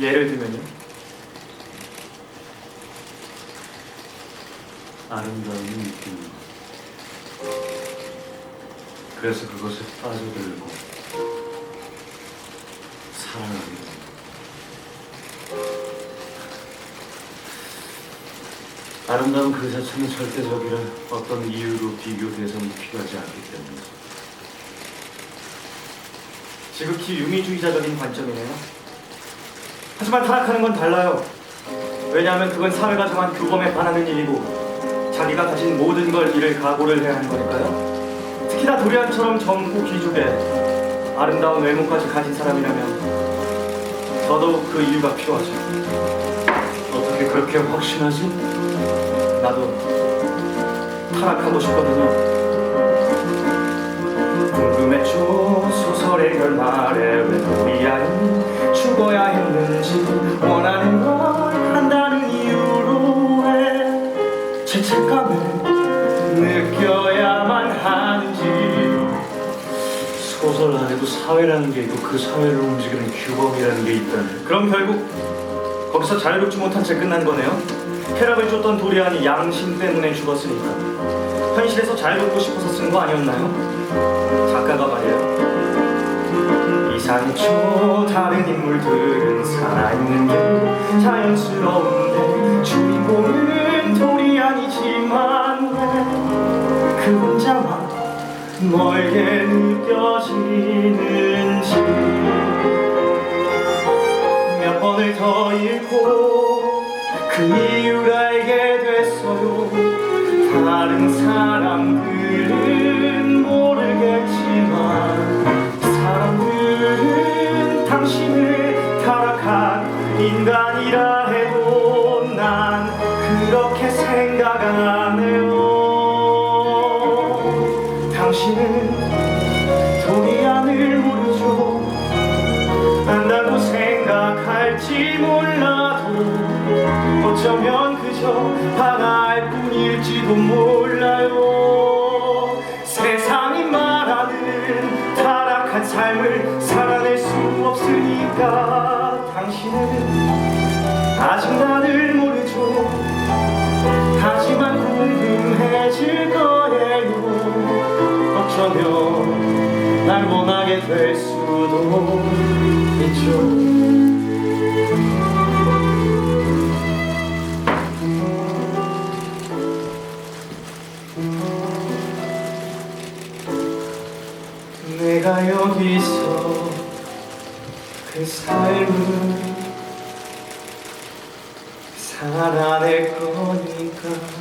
예를 들면요. 느끼는 것. 그래서 그것에 빠져들고 사랑하게 된다. 아름다운 그 자체는 절대적이라 어떤 이유로 비교 대상이 필요하지 않기 때문이다. 지극히 유미주의자적인 관점이네요. 하지만 타락하는 건 달라요. 왜냐하면 그건 사회가 정한 규범에 반하는 일이고 자기가 가진 모든 걸 잃을 각오를 해야 하는 거니까요. 특히나 도리안처럼 젊고 기죽에 아름다운 외모까지 가진 사람이라면 더더욱 그 이유가 필요하죠. 어떻게 그렇게 확신하지? 나도 타락하고 싶거든요. 죽어야 했는지 원하는 걸 한다는 이유로 왜 죄책감을 느껴야만 하는지 소설 안에도 사회라는 게 있고 그 사회를 움직이는 규범이라는 게 있다는 그럼 결국 거기서 자유롭지 못한 채 끝난 거네요. 쾌락을 쫓던 도리안이 양심 때문에 죽었으니까 현실에서 자유롭고 싶어서 쓴 거 아니었나요? 이상했죠 다른 인물들은 살아있는 게 자연스러운데 주인공은 도리안이지만 왜그 혼자만 멀게 느껴지는지 몇 번을 더 읽고 그 이유를 알게 됐어요 다른 사람들 생각 안 해요. 당신은 도리안을 모르죠. 안다고 생각할지 몰라도 어쩌면 그저 하나일 뿐일지도 몰라요. 세상이 말하는 타락한 삶을 살아낼 수 없으니까 당신은 원하게 될 수도 있죠. 내가 여기서 그 삶을 살아낼 거니까